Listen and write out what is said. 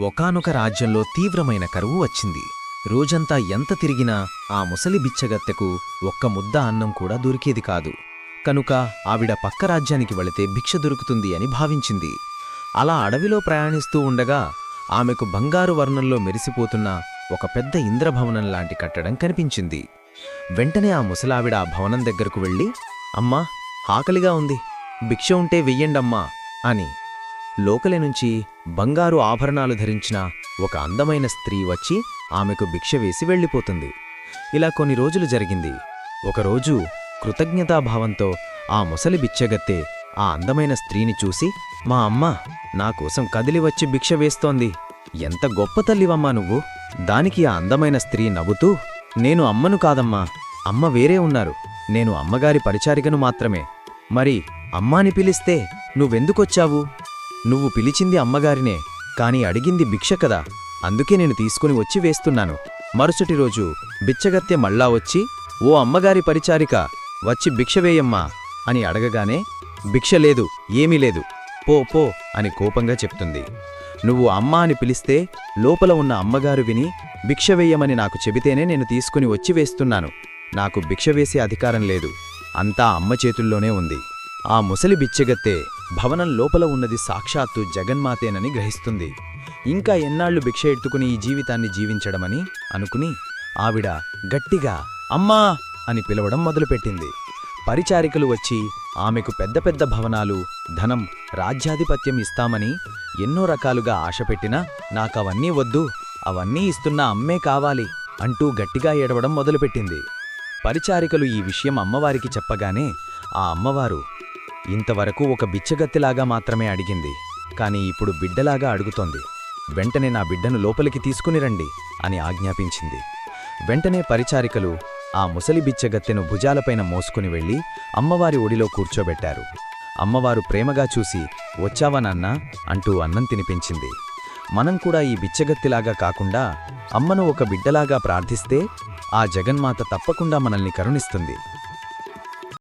ఒకానొక రాజ్యంలో తీవ్రమైన కరువు వచ్చింది. రోజంతా ఎంత తిరిగినా ఆ ముసలి బిచ్చగత్తెకు ఒక్క ముద్ద అన్నం కూడా దొరికేది కాదు. కనుక ఆవిడ పక్క రాజ్యానికి వెళితే భిక్ష దొరుకుతుంది అని భావించింది. అలా అడవిలో ప్రయాణిస్తూ ఉండగా ఆమెకు బంగారు వర్ణంలో మెరిసిపోతున్న ఒక పెద్ద ఇంద్రభవనం లాంటి కట్టడం కనిపించింది. వెంటనే ఆ ముసలావిడ ఆ భవనం దగ్గరకు వెళ్ళి అమ్మా ఆకలిగా ఉంది. భిక్ష ఉంటే వెయ్యండమ్మా అని లోకలి నుంచి బంగారు ఆభరణాలు ధరించిన ఒక అందమైన స్త్రీ వచ్చి ఆమెకు భిక్ష వేసి వెళ్ళిపోతుంది. ఇలా కొన్ని రోజులు జరిగింది. ఒకరోజు కృతజ్ఞతాభావంతో ఆ ముసలి బిచ్చగత్తె ఆ అందమైన స్త్రీని చూసి మా అమ్మ నాకోసం కదిలివచ్చి కదిలి వచ్చి భిక్ష వేస్తోంది. ఎంత గొప్ప తల్లివమ్మా నువ్వు. దానికి ఆ అందమైన స్త్రీ నవ్వుతూ నేను అమ్మను కాదమ్మా. అమ్మ వేరే ఉన్నారు. నేను అమ్మగారి పరిచారికను మాత్రమే. మరి అమ్మాని పిలిస్తే నువ్వెందుకొచ్చావు? నువ్వు పిలిచింది అమ్మగారినే కాని అడిగింది భిక్ష కదా. అందుకే నేను తీసుకుని వచ్చి వేస్తున్నాను. మరుసటి రోజు బిచ్చగత్తె మళ్ళా వచ్చి ఓ అమ్మగారి పరిచారిక వచ్చి భిక్ష వేయమ్మా అని అడగగానే భిక్ష లేదు ఏమీ లేదు పో పో అని కోపంగా చెప్తుంది. నువ్వు అమ్మ అని పిలిస్తే లోపల ఉన్న అమ్మగారు విని భిక్ష వేయమని నాకు చెబితేనే నేను తీసుకుని వచ్చి వేస్తున్నాను. నాకు భిక్ష వేసే అధికారం లేదు. అంతా అమ్మ చేతుల్లోనే ఉంది. ఆ ముసలి బిచ్చగత్తె భవనం లోపల ఉన్నది సాక్షాత్తు జగన్మాతేనని గ్రహిస్తుంది. ఇంకా ఎన్నాళ్ళు భిక్ష ఎత్తుకుని ఈ జీవితాన్ని జీవించడమని అనుకుని ఆవిడ గట్టిగా అమ్మా అని పిలవడం మొదలుపెట్టింది. పరిచారికలు వచ్చి ఆమెకు పెద్ద పెద్ద భవనాలు ధనం రాజ్యాధిపత్యం ఇస్తామని ఎన్నో రకాలుగా ఆశపెట్టినా నాకవన్నీ వద్దు అవన్నీ ఇస్తున్న అమ్మే కావాలి అంటూ గట్టిగా ఏడవడం మొదలుపెట్టింది. పరిచారికలు ఈ విషయం అమ్మవారికి చెప్పగానే ఆ అమ్మవారు ఇంతవరకు ఒక బిచ్చగత్తెలాగా మాత్రమే అడిగింది. కాని ఇప్పుడు బిడ్డలాగా అడుగుతోంది. వెంటనే నా బిడ్డను లోపలికి తీసుకుని రండి అని ఆజ్ఞాపించింది. వెంటనే పరిచారికలు ఆ ముసలి బిచ్చగత్తెను భుజాలపైన మోసుకుని వెళ్ళి అమ్మవారి ఒడిలో కూర్చోబెట్టారు. అమ్మవారు ప్రేమగా చూసి వచ్చావా నాన్నా? అంటూ అన్నం తినిపించింది. మనం కూడా ఈ బిచ్చగత్తిలాగా కాకుండా అమ్మను ఒక బిడ్డలాగా ప్రార్థిస్తే ఆ జగన్మాత తప్పకుండా మనల్ని కరుణిస్తుంది.